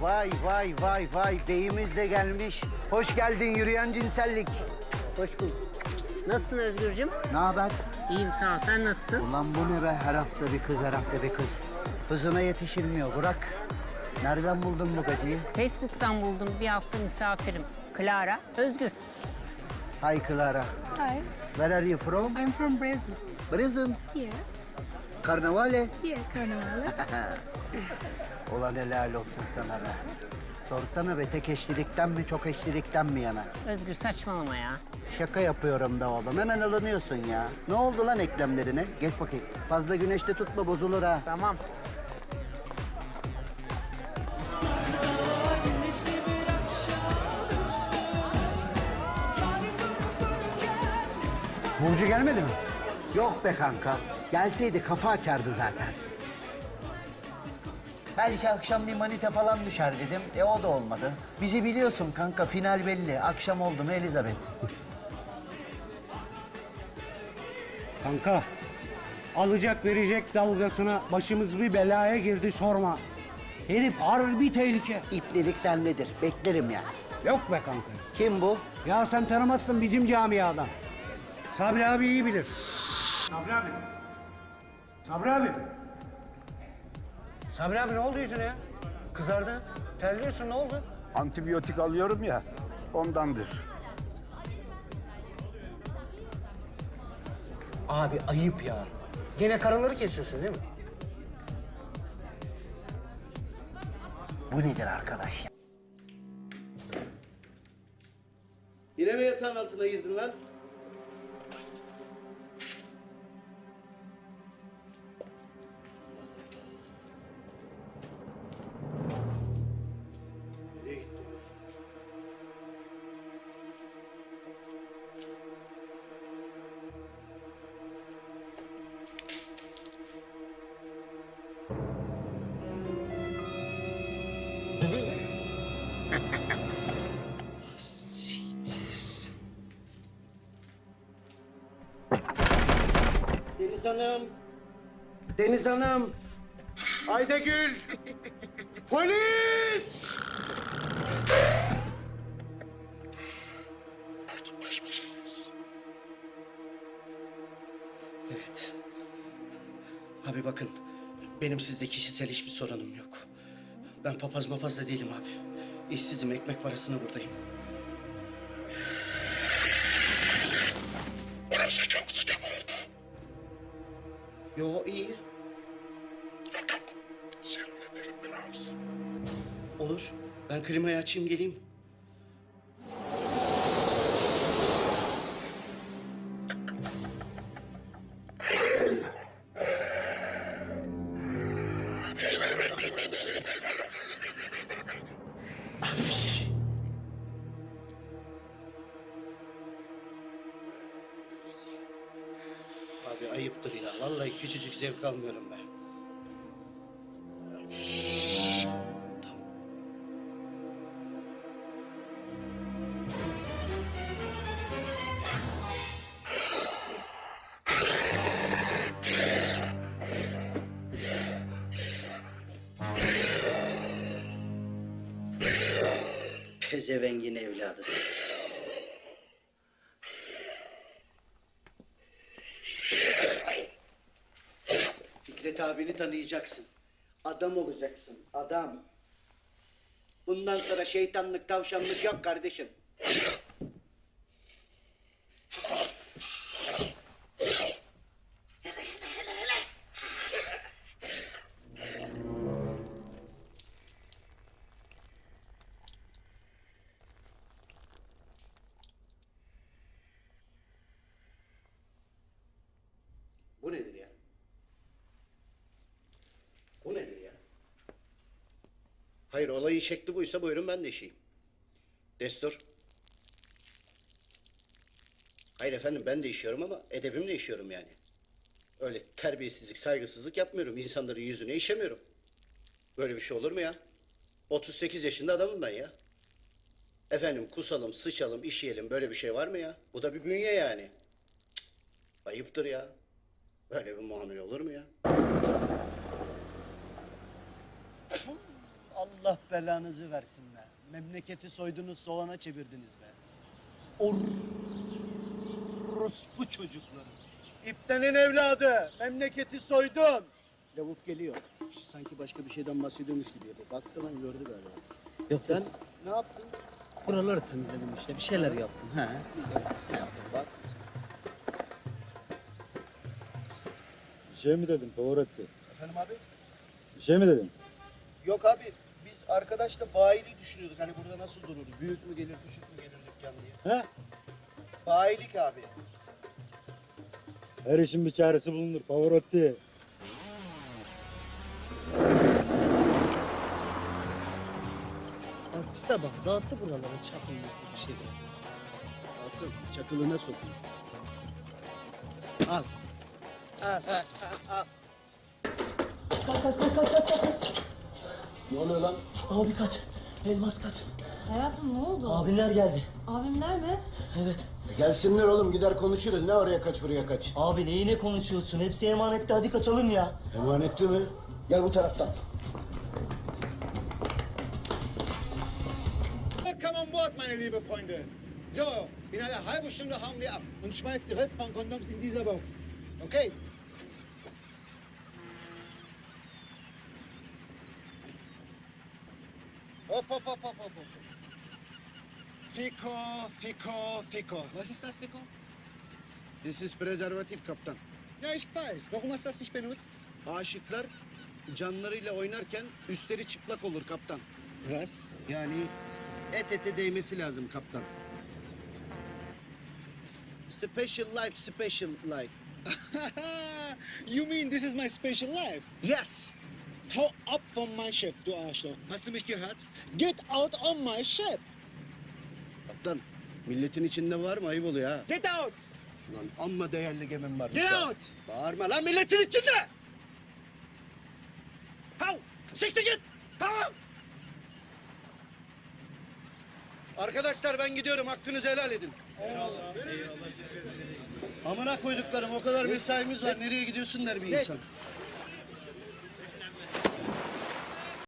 vay vay vay vay beyimiz de gelmiş. Hoş geldin yürüyen cinsellik. Hoş bulduk. Nasılsın Özgürcüm? Ne haber? İyiyim sağ ol. Sen nasılsın? Ulan bu ne be her hafta bir kız her hafta bir kız. Hızına yetişilmiyor Burak. Nereden buldun bu gacıyı? Facebook'tan buldum. Bir hafta misafirim. Clara, Özgür. Hi Clara. Hi, Where are you from? I'm from Brazil. Prison. Yeah, Karnavale. yeah, Carnaval. Ulan helal olsun sana be. Sorsana be tek eşlilikten mi çok eşlilikten mi yana? Özgür saçmalama ya. Şaka yapıyorum da oğlum. Hemen alınıyorsun ya. Ne oldu lan eklemlerine? Geç bakayım. Fazla güneşte tutma bozulur ha. Tamam. Burcu gelmedi mi? Yok be kanka. Gelseydi kafa açardı zaten. Belki akşam bir manite falan düşer dedim. E o da olmadı. Bizi biliyorsun kanka final belli. Akşam oldu mu Elizabeth? Kanka, alacak verecek dalgasına başımız bir belaya girdi sorma. Herif harbi tehlike. İplilik sendedir. Beklerim ya. Yok be kanka. Kim bu? Ya sen tanımazsın bizim camiadan. Sabri abi iyi bilir. Sabri abi. Sabri abi. Sabri abi ne oldu yüzüne ya? Kızardı. Terliyorsun ne oldu? Antibiyotik alıyorum ya, ondandır. Abi ayıp ya. Gene karaları kesiyorsun değil mi? Bu nedir arkadaş ya? Yine mi yatağın altına girdin lan? Deniz Hanım. Deniz Hanım. Aydagül. Polis! Evet. Abi bakın, benim sizde kişisel hiçbir sorunum yok. Ben papaz mapaz da değilim abi. İşsizim, ekmek parasına buradayım. Burası çok sıcak oldu. Yo iyi, Yok yok. Serinletirim biraz. olur. Ben klimayı açayım geleyim. Vallahi küçücük zevk almıyorum ben. Pezevengin evladı. Fikret abini tanıyacaksın. Adam olacaksın, adam. Bundan sonra şeytanlık, tavşanlık yok kardeşim. Bu nedir ya? Bu nedir ya? Hayır olayın şekli buysa buyurun ben de işeyim. Destur. Hayır efendim ben de işiyorum ama edebimle işiyorum yani. Öyle terbiyesizlik, saygısızlık yapmıyorum. İnsanların yüzüne işemiyorum. Böyle bir şey olur mu ya? 38 yaşında adamım ben ya. Efendim kusalım, sıçalım, işeyelim böyle bir şey var mı ya? Bu da bir bünye yani. Cık, ayıptır ya. Böyle bir muamele olur mu ya? Allah belanızı versin be. Memleketi soydunuz soğana çevirdiniz be. Orospu çocukları. İptenin evladı. Memleketi soydun. Lavuk geliyor. Şş, Sanki başka bir şeyden bahsediyormuş gibi yapıyor. Baktı lan gördü galiba. Yok Sen ne yaptın? buraları temizledim işte bir şeyler yaptım. He. Ne yaptın bak. Bir şey mi dedim Pavarotti? Efendim abi? Bir şey mi dedim? Yok abi biz arkadaşla bayiliği düşünüyorduk. Hani burada nasıl durur? Büyük mü gelir, küçük mü gelir dükkan diye. He? Bayilik abi. Her işin bir çaresi bulunur Pavarotti. Artiste bak dağıttı buraları çakın bir şey. Asım çakılına sokun. Al. Al, al, al, al. Kaç kaç kaç kaç kaç kaç. Ne oluyor lan? Abi kaç. Elmas kaç. Hayatım ne oldu? Abinler geldi. Abimler mi? Evet. Gelsinler oğlum gider konuşuruz. Ne oraya kaç buraya kaç. Abi neyine konuşuyorsun? Hepsi emanetti hadi kaçalım ya. Emanetli mi? Gel bu taraftan. Come on board, meine liebe Freunde. So, in einer halben Stunde hauen wir ab und schmeißt die Rest von Kondoms in dieser Box. Okay? Hopp, hopp, hopp, hopp, hopp. Fico, Fico, Fico. Was ist das, Fico? This is prezervatif kaptan. Ja, ich weiß. Warum hast du das nicht benutzt? Aşıklar canlarıyla oynarken üstleri çıplak olur kaptan. Was? Yani et ete değmesi lazım kaptan. Special life, special life. you mean this is my special life? Yes. Hau ab von meinem Chef, du Arschloch. Hast du mich gehört? Get out on my ship. Kaptan, milletin içinde var mı? Ayıp oluyor ha. Get out! Lan amma değerli gemim var. Get out! Bağırma lan milletin içinde! Hau! Siktir git! Hau! Arkadaşlar ben gidiyorum. Hakkınızı helal edin. Amına koyduklarım o kadar mesaimiz var. Nereye gidiyorsun der bir insan.